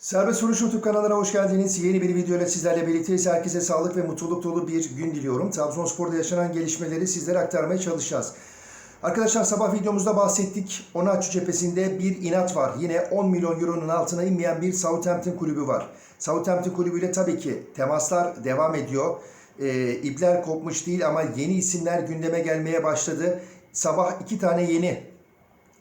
Serbest Vuruş YouTube kanalına hoş geldiniz. Yeni bir video ile sizlerle birlikteyiz. Herkese sağlık ve mutluluk dolu bir gün diliyorum. Trabzonspor'da yaşanan gelişmeleri sizlere aktarmaya çalışacağız. Arkadaşlar sabah videomuzda bahsettik. Onaçu cephesinde bir inat var. Yine 10 milyon euronun altına inmeyen bir Southampton kulübü var. Southampton kulübüyle tabii ki temaslar devam ediyor. Ee, ipler kopmuş değil ama yeni isimler gündeme gelmeye başladı. Sabah iki tane yeni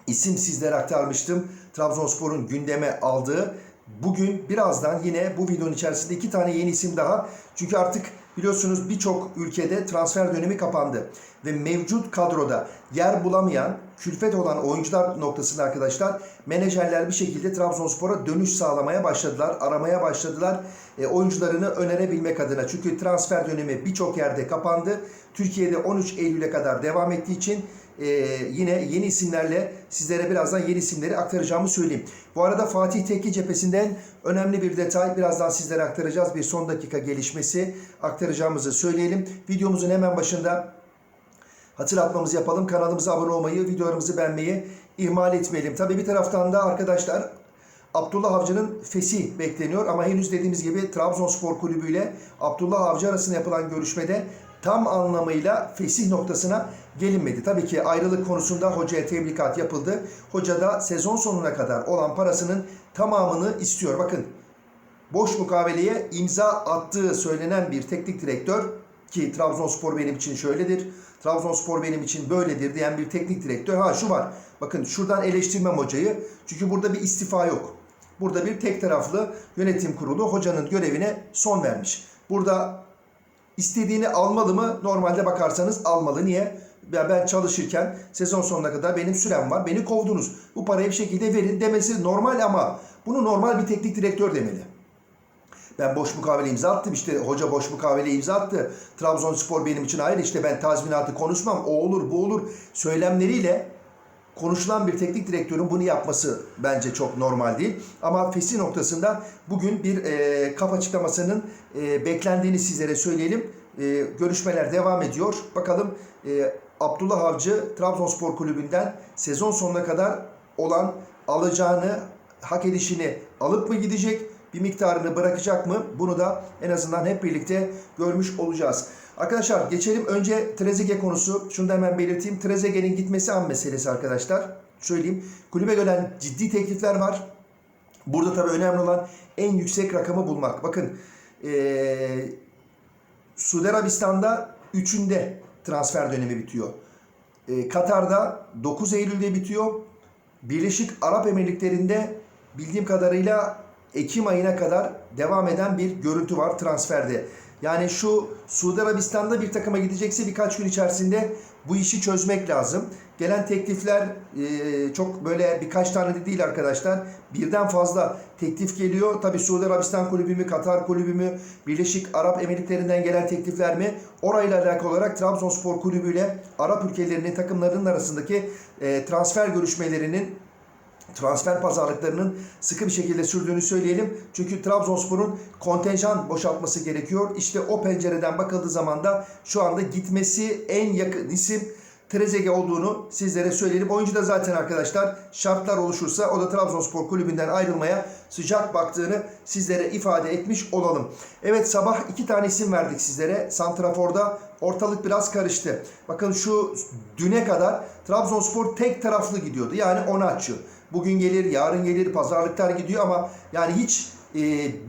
isim sizlere aktarmıştım. Trabzonspor'un gündeme aldığı. Bugün birazdan yine bu videonun içerisinde iki tane yeni isim daha. Çünkü artık biliyorsunuz birçok ülkede transfer dönemi kapandı. Ve mevcut kadroda yer bulamayan, külfet olan oyuncular noktasında arkadaşlar menajerler bir şekilde Trabzonspor'a dönüş sağlamaya başladılar. Aramaya başladılar e, oyuncularını önerebilmek adına. Çünkü transfer dönemi birçok yerde kapandı. Türkiye'de 13 Eylül'e kadar devam ettiği için ee, yine yeni isimlerle sizlere birazdan yeni isimleri aktaracağımı söyleyeyim. Bu arada Fatih Tekke cephesinden önemli bir detay birazdan sizlere aktaracağız. Bir son dakika gelişmesi aktaracağımızı söyleyelim. Videomuzun hemen başında hatırlatmamızı yapalım. Kanalımıza abone olmayı, videolarımızı beğenmeyi ihmal etmeyelim. Tabii bir taraftan da arkadaşlar Abdullah Avcı'nın fesi bekleniyor ama henüz dediğimiz gibi Trabzonspor Kulübü ile Abdullah Avcı arasında yapılan görüşmede tam anlamıyla fesih noktasına gelinmedi. Tabii ki ayrılık konusunda hocaya tebligat yapıldı. Hoca da sezon sonuna kadar olan parasının tamamını istiyor. Bakın boş mukaveleye imza attığı söylenen bir teknik direktör ki Trabzonspor benim için şöyledir. Trabzonspor benim için böyledir diyen bir teknik direktör. Ha şu var. Bakın şuradan eleştirmem hocayı. Çünkü burada bir istifa yok. Burada bir tek taraflı yönetim kurulu hocanın görevine son vermiş. Burada istediğini almalı mı? Normalde bakarsanız almalı. Niye? Ya ben çalışırken sezon sonuna kadar benim sürem var. Beni kovdunuz. Bu parayı bir şekilde verin demesi normal ama bunu normal bir teknik direktör demeli. Ben boş mukavele imza attım. İşte hoca boş mukavele imza attı. Trabzonspor benim için ayrı. İşte ben tazminatı konuşmam. O olur bu olur. Söylemleriyle konuşulan bir teknik direktörün bunu yapması bence çok normal değil. Ama Fesi noktasında bugün bir e, kap açıklamasının e, beklendiğini sizlere söyleyelim. E, görüşmeler devam ediyor. Bakalım e, Abdullah Avcı Trabzonspor Kulübü'nden sezon sonuna kadar olan alacağını, hak edişini alıp mı gidecek? bir miktarını bırakacak mı? Bunu da en azından hep birlikte görmüş olacağız. Arkadaşlar geçelim önce Trezeguet konusu. Şunu da hemen belirteyim. Trezeguet'in gitmesi an meselesi arkadaşlar. Söyleyeyim. Kulübe gelen ciddi teklifler var. Burada tabii önemli olan en yüksek rakamı bulmak. Bakın ee, Suudi Arabistan'da 3'ünde transfer dönemi bitiyor. Ee, Katar'da 9 Eylül'de bitiyor. Birleşik Arap Emirlikleri'nde bildiğim kadarıyla Ekim ayına kadar devam eden bir görüntü var transferde. Yani şu Suudi Arabistan'da bir takıma gidecekse birkaç gün içerisinde bu işi çözmek lazım. Gelen teklifler e, çok böyle birkaç tane de değil arkadaşlar. Birden fazla teklif geliyor. Tabi Suudi Arabistan kulübü mü, Katar kulübü mü, Birleşik Arap Emirlikleri'nden gelen teklifler mi? Orayla alakalı olarak Trabzonspor kulübü ile Arap ülkelerinin takımlarının arasındaki e, transfer görüşmelerinin transfer pazarlıklarının sıkı bir şekilde sürdüğünü söyleyelim. Çünkü Trabzonspor'un kontenjan boşaltması gerekiyor. İşte o pencereden bakıldığı zaman da şu anda gitmesi en yakın isim Trezeguet olduğunu sizlere söyleyelim. Oyuncu da zaten arkadaşlar şartlar oluşursa o da Trabzonspor kulübünden ayrılmaya sıcak baktığını sizlere ifade etmiş olalım. Evet sabah iki tane isim verdik sizlere. Santrafor'da ortalık biraz karıştı. Bakın şu düne kadar Trabzonspor tek taraflı gidiyordu. Yani Onaçu. Bugün gelir, yarın gelir, pazarlıklar gidiyor ama yani hiç e,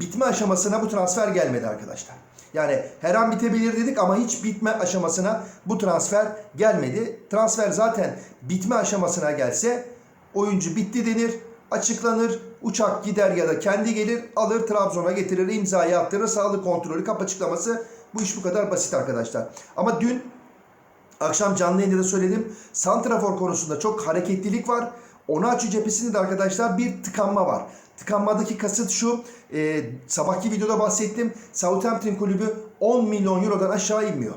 bitme aşamasına bu transfer gelmedi arkadaşlar. Yani her an bitebilir dedik ama hiç bitme aşamasına bu transfer gelmedi. Transfer zaten bitme aşamasına gelse oyuncu bitti denir, açıklanır, uçak gider ya da kendi gelir, alır Trabzon'a getirir, imzayı attırır, sağlık kontrolü, kap açıklaması. Bu iş bu kadar basit arkadaşlar. Ama dün akşam canlı yayında da söyledim. Santrafor konusunda çok hareketlilik var. Onaçu cephesinde de arkadaşlar bir tıkanma var. Tıkanmadaki kasıt şu, e, sabahki videoda bahsettim. Southampton kulübü 10 milyon eurodan aşağı inmiyor.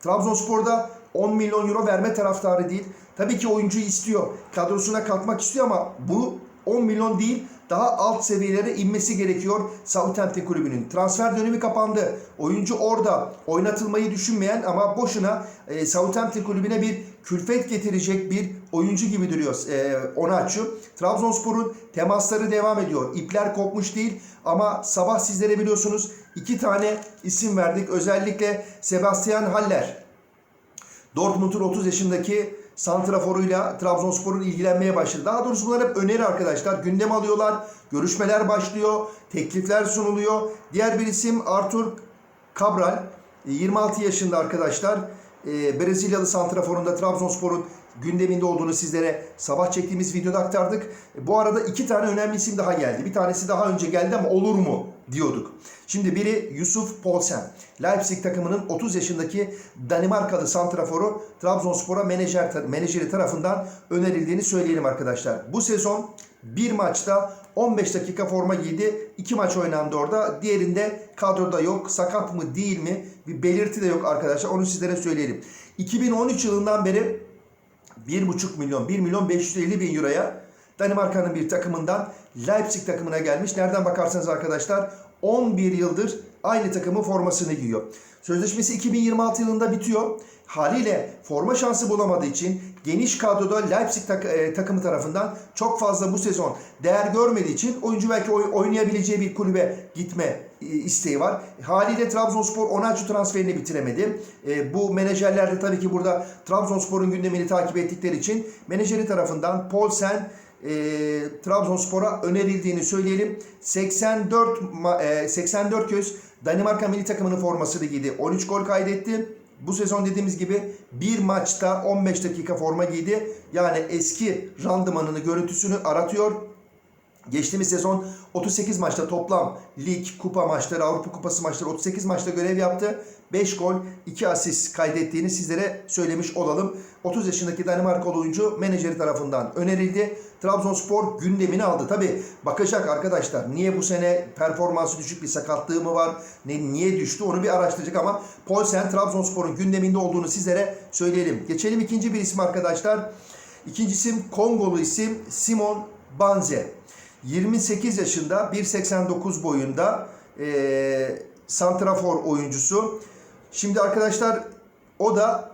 Trabzonspor'da 10 milyon euro verme taraftarı değil. Tabii ki oyuncuyu istiyor. Kadrosuna katmak istiyor ama bu 10 milyon değil daha alt seviyelere inmesi gerekiyor Southampton kulübünün. Transfer dönemi kapandı. Oyuncu orada oynatılmayı düşünmeyen ama boşuna e, Southampton kulübüne bir külfet getirecek bir oyuncu gibi duruyor e, Onaçu. Trabzonspor'un temasları devam ediyor. İpler kopmuş değil ama sabah sizlere biliyorsunuz iki tane isim verdik. Özellikle Sebastian Haller. Dortmund'un 30 yaşındaki santraforuyla Trabzonspor'un ilgilenmeye başladı. Daha doğrusu bunlar hep öneri arkadaşlar. Gündem alıyorlar. Görüşmeler başlıyor. Teklifler sunuluyor. Diğer bir isim Artur Cabral. E, 26 yaşında arkadaşlar. E, Brezilyalı santraforunda Trabzonspor'un gündeminde olduğunu sizlere sabah çektiğimiz videoda aktardık. E, Bu arada iki tane önemli isim daha geldi. Bir tanesi daha önce geldi ama olur mu diyorduk. Şimdi biri Yusuf Poulsen. Leipzig takımının 30 yaşındaki Danimarkalı santraforu Trabzonspor'a menajer, menajeri tarafından önerildiğini söyleyelim arkadaşlar. Bu sezon bir maçta 15 dakika forma giydi. İki maç oynandı orada. Diğerinde kadroda yok. Sakat mı değil mi? Bir belirti de yok arkadaşlar. Onu sizlere söyleyelim. 2013 yılından beri 1,5 milyon, 1 milyon 550 bin euroya Danimarka'nın bir takımından Leipzig takımına gelmiş. Nereden bakarsanız arkadaşlar 11 yıldır aynı takımın formasını giyiyor. Sözleşmesi 2026 yılında bitiyor. Haliyle forma şansı bulamadığı için geniş kadroda Leipzig tak- e, takımı tarafından çok fazla bu sezon değer görmediği için oyuncu belki oy- oynayabileceği bir kulübe gitme e, isteği var. Haliyle Trabzonspor Onaçu transferini bitiremedi. E, bu menajerler de tabii ki burada Trabzonspor'un gündemini takip ettikleri için menajeri tarafından Paulsen e, Trabzonspor'a önerildiğini söyleyelim. 84 ma- e, 84 göz Danimarka milli takımının formasını giydi. 13 gol kaydetti. Bu sezon dediğimiz gibi bir maçta 15 dakika forma giydi. Yani eski randımanını, görüntüsünü aratıyor. Geçtiğimiz sezon 38 maçta toplam lig, kupa maçları, Avrupa Kupası maçları 38 maçta görev yaptı. 5 gol, 2 asist kaydettiğini sizlere söylemiş olalım. 30 yaşındaki Danimarkalı oyuncu menajeri tarafından önerildi. Trabzonspor gündemini aldı. Tabi bakacak arkadaşlar niye bu sene performansı düşük bir sakatlığı mı var? Ne, niye düştü onu bir araştıracak ama Paulsen Trabzonspor'un gündeminde olduğunu sizlere söyleyelim. Geçelim ikinci bir isim arkadaşlar. İkinci isim Kongolu isim Simon Banze. 28 yaşında 1.89 boyunda e, santrafor oyuncusu. Şimdi arkadaşlar o da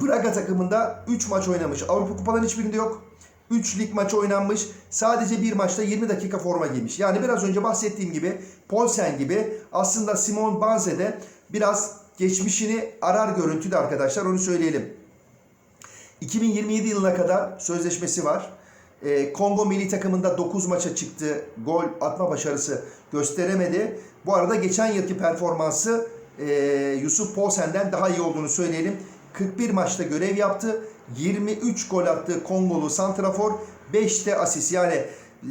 Braga takımında 3 maç oynamış. Avrupa Kupaların hiçbirinde yok. 3 lig maçı oynanmış. Sadece bir maçta 20 dakika forma giymiş. Yani biraz önce bahsettiğim gibi Paulsen gibi aslında Simon Banze de biraz geçmişini arar görüntüde arkadaşlar onu söyleyelim. 2027 yılına kadar sözleşmesi var. Ee, Kongo milli takımında 9 maça çıktı. Gol atma başarısı gösteremedi. Bu arada geçen yılki performansı e, Yusuf Poulsen'den daha iyi olduğunu söyleyelim. 41 maçta görev yaptı. 23 gol attı Kongolu Santrafor. 5 de asist. Yani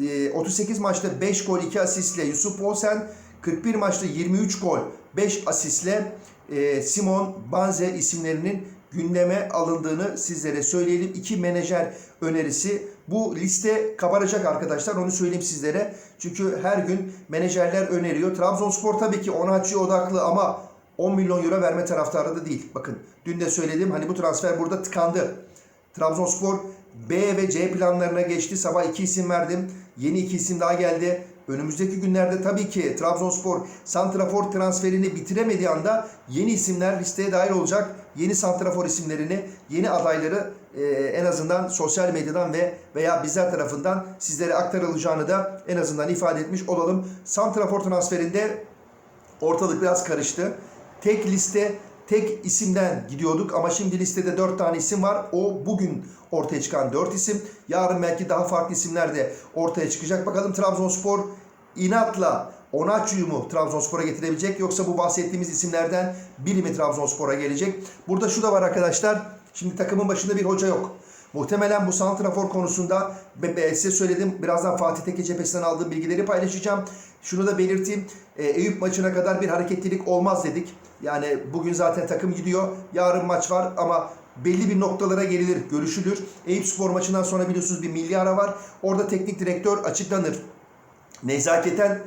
e, 38 maçta 5 gol 2 asistle Yusuf Poulsen. 41 maçta 23 gol 5 asistle e, Simon Banze isimlerinin gündeme alındığını sizlere söyleyelim. İki menajer önerisi. Bu liste kabaracak arkadaşlar onu söyleyeyim sizlere. Çünkü her gün menajerler öneriyor. Trabzonspor tabii ki Onaçu'ya odaklı ama 10 milyon euro verme taraftarı da değil. Bakın dün de söyledim hani bu transfer burada tıkandı. Trabzonspor B ve C planlarına geçti. Sabah iki isim verdim. Yeni iki isim daha geldi. Önümüzdeki günlerde tabii ki Trabzonspor santrafor transferini bitiremediği anda yeni isimler listeye dahil olacak. Yeni santrafor isimlerini, yeni adayları e, en azından sosyal medyadan ve veya bizler tarafından sizlere aktarılacağını da en azından ifade etmiş olalım. Santrafor transferinde ortalık biraz karıştı. Tek liste, tek isimden gidiyorduk ama şimdi listede 4 tane isim var. O bugün ortaya çıkan 4 isim. Yarın belki daha farklı isimler de ortaya çıkacak. Bakalım Trabzonspor inatla Onaçu'yu mu Trabzonspor'a getirebilecek yoksa bu bahsettiğimiz isimlerden biri mi Trabzonspor'a gelecek? Burada şu da var arkadaşlar. Şimdi takımın başında bir hoca yok. Muhtemelen bu santrafor konusunda size söyledim. Birazdan Fatih Tekke cephesinden aldığım bilgileri paylaşacağım. Şunu da belirteyim. E, Eyüp maçına kadar bir hareketlilik olmaz dedik. Yani bugün zaten takım gidiyor. Yarın maç var ama belli bir noktalara gelinir, görüşülür. Eyüp Spor maçından sonra biliyorsunuz bir milli ara var. Orada teknik direktör açıklanır. Nezaketen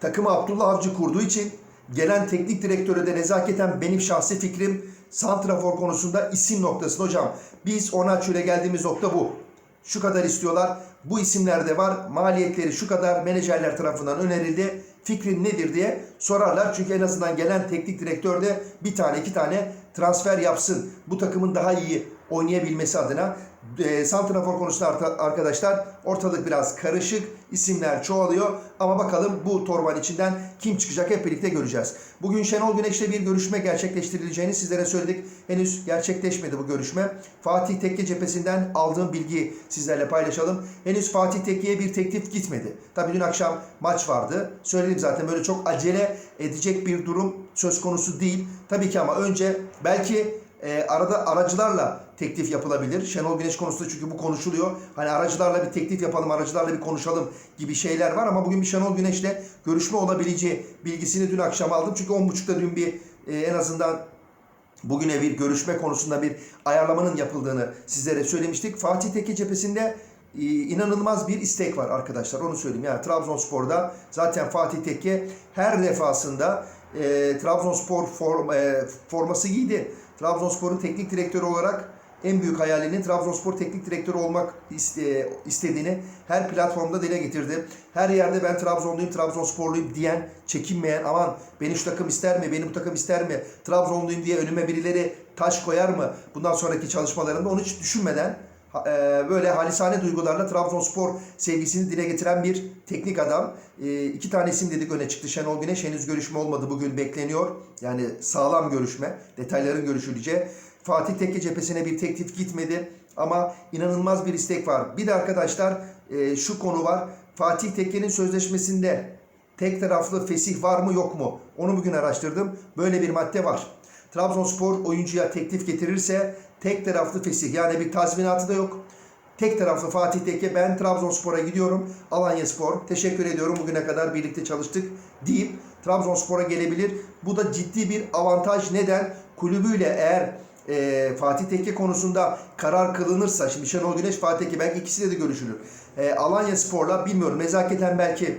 takımı Abdullah Avcı kurduğu için gelen teknik direktöre de nezaketen benim şahsi fikrim santrafor konusunda isim noktasında hocam. Biz Onaçu ile geldiğimiz nokta bu. Şu kadar istiyorlar. Bu isimler de var. Maliyetleri şu kadar menajerler tarafından önerildi. Fikrin nedir diye sorarlar. Çünkü en azından gelen teknik direktör de bir tane iki tane transfer yapsın. Bu takımın daha iyi oynayabilmesi adına E, Santrafor konusunda arkadaşlar ortalık biraz karışık. isimler çoğalıyor. Ama bakalım bu torbanın içinden kim çıkacak hep birlikte göreceğiz. Bugün Şenol Güneş'le bir görüşme gerçekleştirileceğini sizlere söyledik. Henüz gerçekleşmedi bu görüşme. Fatih Tekke cephesinden aldığım bilgi sizlerle paylaşalım. Henüz Fatih Tekke'ye bir teklif gitmedi. Tabii dün akşam maç vardı. Söyledim zaten böyle çok acele edecek bir durum söz konusu değil. Tabii ki ama önce belki e, arada aracılarla teklif yapılabilir. Şenol Güneş konusunda çünkü bu konuşuluyor. Hani aracılarla bir teklif yapalım, aracılarla bir konuşalım gibi şeyler var ama bugün bir Şenol Güneş'le görüşme olabileceği bilgisini dün akşam aldım. Çünkü 10.30'da dün bir e, en azından bugüne bir görüşme konusunda bir ayarlamanın yapıldığını sizlere söylemiştik. Fatih Tekke cephesinde e, inanılmaz bir istek var arkadaşlar. Onu söyleyeyim. Yani Trabzonspor'da zaten Fatih Tekke her defasında e, Trabzonspor form, e, forması giydi. Trabzonspor'un teknik direktörü olarak en büyük hayalinin Trabzonspor teknik direktörü olmak iste- istediğini her platformda dile getirdi. Her yerde ben Trabzonluyum, Trabzonsporluyum diyen, çekinmeyen, aman beni şu takım ister mi, beni bu takım ister mi, Trabzonluyum diye önüme birileri taş koyar mı bundan sonraki çalışmalarında onu hiç düşünmeden e, böyle halisane duygularla Trabzonspor sevgisini dile getiren bir teknik adam. E, iki tane isim dedik öne çıktı. Şenol Güneş henüz görüşme olmadı. Bugün bekleniyor. Yani sağlam görüşme. Detayların görüşüleceği. Fatih Tekke cephesine bir teklif gitmedi. Ama inanılmaz bir istek var. Bir de arkadaşlar e, şu konu var. Fatih Tekke'nin sözleşmesinde tek taraflı fesih var mı yok mu? Onu bugün araştırdım. Böyle bir madde var. Trabzonspor oyuncuya teklif getirirse tek taraflı fesih yani bir tazminatı da yok. Tek taraflı Fatih Tekke ben Trabzonspor'a gidiyorum. Alanya Spor teşekkür ediyorum bugüne kadar birlikte çalıştık deyip Trabzonspor'a gelebilir. Bu da ciddi bir avantaj. Neden? Kulübüyle eğer e, Fatih Tekke konusunda karar kılınırsa şimdi Şenol Güneş Fatih Tekke belki ikisiyle de görüşülür. E, Alanya Spor'la bilmiyorum nezaketen belki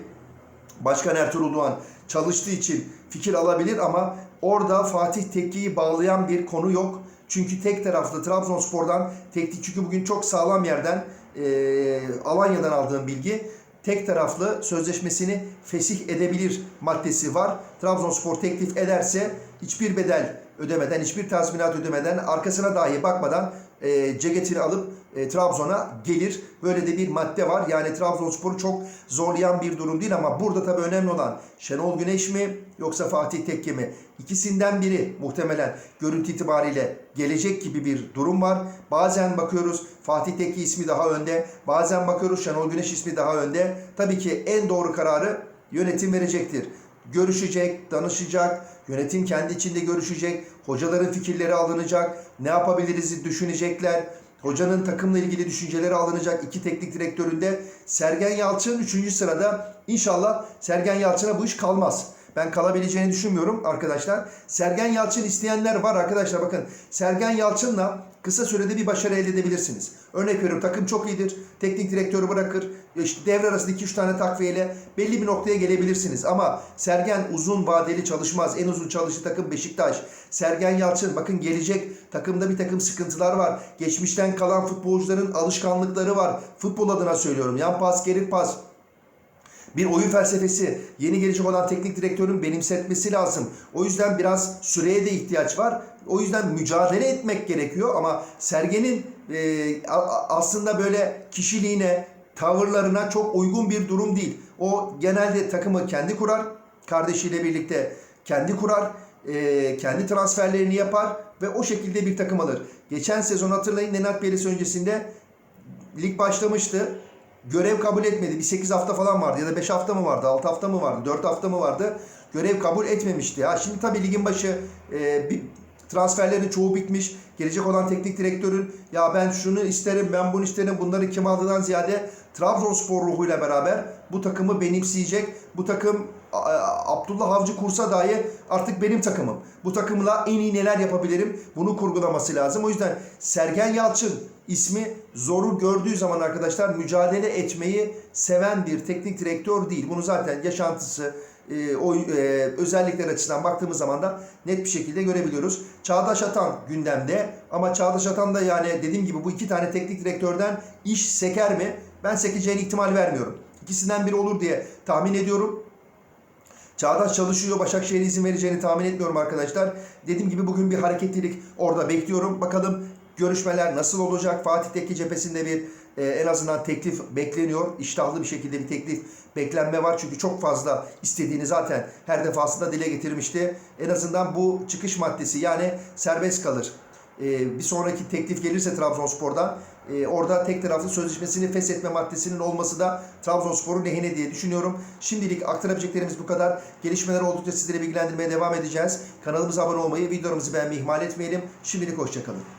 Başkan Ertuğrul Doğan çalıştığı için fikir alabilir ama orada Fatih Tekke'yi bağlayan bir konu yok. Çünkü tek taraflı Trabzonspor'dan teknik çünkü bugün çok sağlam yerden e, Alanya'dan aldığım bilgi tek taraflı sözleşmesini fesih edebilir maddesi var. Trabzonspor teklif ederse hiçbir bedel ödemeden, hiçbir tazminat ödemeden, arkasına dahi bakmadan e, ceketini alıp e, Trabzon'a gelir. Böyle de bir madde var. Yani Trabzonspor'u çok zorlayan bir durum değil ama burada tabii önemli olan Şenol Güneş mi yoksa Fatih Tekke mi? İkisinden biri muhtemelen görüntü itibariyle gelecek gibi bir durum var. Bazen bakıyoruz Fatih Tekke ismi daha önde. Bazen bakıyoruz Şenol Güneş ismi daha önde. Tabii ki en doğru kararı yönetim verecektir görüşecek, danışacak, yönetim kendi içinde görüşecek, hocaların fikirleri alınacak, ne yapabiliriz düşünecekler. Hocanın takımla ilgili düşünceleri alınacak iki teknik direktöründe. Sergen Yalçın 3. sırada. İnşallah Sergen Yalçın'a bu iş kalmaz. Ben kalabileceğini düşünmüyorum arkadaşlar. Sergen Yalçın isteyenler var arkadaşlar bakın. Sergen Yalçın'la kısa sürede bir başarı elde edebilirsiniz. Örnek veriyorum takım çok iyidir. Teknik direktörü bırakır. İşte devre arasında 2-3 tane takviyeyle belli bir noktaya gelebilirsiniz. Ama Sergen uzun vadeli çalışmaz. En uzun çalıştığı takım Beşiktaş. Sergen Yalçın bakın gelecek takımda bir takım sıkıntılar var. Geçmişten kalan futbolcuların alışkanlıkları var. Futbol adına söylüyorum. Yan pas, geri pas. Bir oyun felsefesi, yeni gelecek olan teknik direktörün benimsetmesi lazım. O yüzden biraz süreye de ihtiyaç var. O yüzden mücadele etmek gerekiyor ama Sergen'in e, aslında böyle kişiliğine, tavırlarına çok uygun bir durum değil. O genelde takımı kendi kurar, kardeşiyle birlikte kendi kurar, e, kendi transferlerini yapar ve o şekilde bir takım alır. Geçen sezon hatırlayın Nenad Bielsa öncesinde lig başlamıştı. Görev kabul etmedi. Bir 8 hafta falan vardı ya da 5 hafta mı vardı, 6 hafta mı vardı, 4 hafta mı vardı? Görev kabul etmemişti. Ha şimdi tabii ligin başı e, bir transferlerin çoğu bitmiş. Gelecek olan teknik direktörün ya ben şunu isterim, ben bunu isterim, bunları kim aldığından ziyade Trabzonspor ruhuyla beraber bu takımı benimseyecek. Bu takım Abdullah Avcı kursa dahi artık benim takımım. Bu takımla en iyi neler yapabilirim bunu kurgulaması lazım. O yüzden Sergen Yalçın ismi zoru gördüğü zaman arkadaşlar mücadele etmeyi seven bir teknik direktör değil. Bunu zaten yaşantısı, e, o e, özellikler açısından baktığımız zaman da net bir şekilde görebiliyoruz. Çağdaş Atan gündemde ama Çağdaş Atan da yani dediğim gibi bu iki tane teknik direktörden iş seker mi? Ben sekeceğine ihtimal vermiyorum. İkisinden biri olur diye tahmin ediyorum. Çağdaş çalışıyor. Başakşehir'e izin vereceğini tahmin etmiyorum arkadaşlar. Dediğim gibi bugün bir hareketlilik orada bekliyorum. Bakalım Görüşmeler nasıl olacak? Fatih Tekke cephesinde bir e, en azından teklif bekleniyor. İştahlı bir şekilde bir teklif beklenme var. Çünkü çok fazla istediğini zaten her defasında dile getirmişti. En azından bu çıkış maddesi yani serbest kalır. E, bir sonraki teklif gelirse Trabzonspor'dan e, orada tek taraflı sözleşmesini feshetme maddesinin olması da Trabzonspor'un lehine diye düşünüyorum. Şimdilik aktarabileceklerimiz bu kadar. Gelişmeler oldukça sizlere bilgilendirmeye devam edeceğiz. Kanalımıza abone olmayı, videolarımızı beğenmeyi ihmal etmeyelim. Şimdilik hoşçakalın.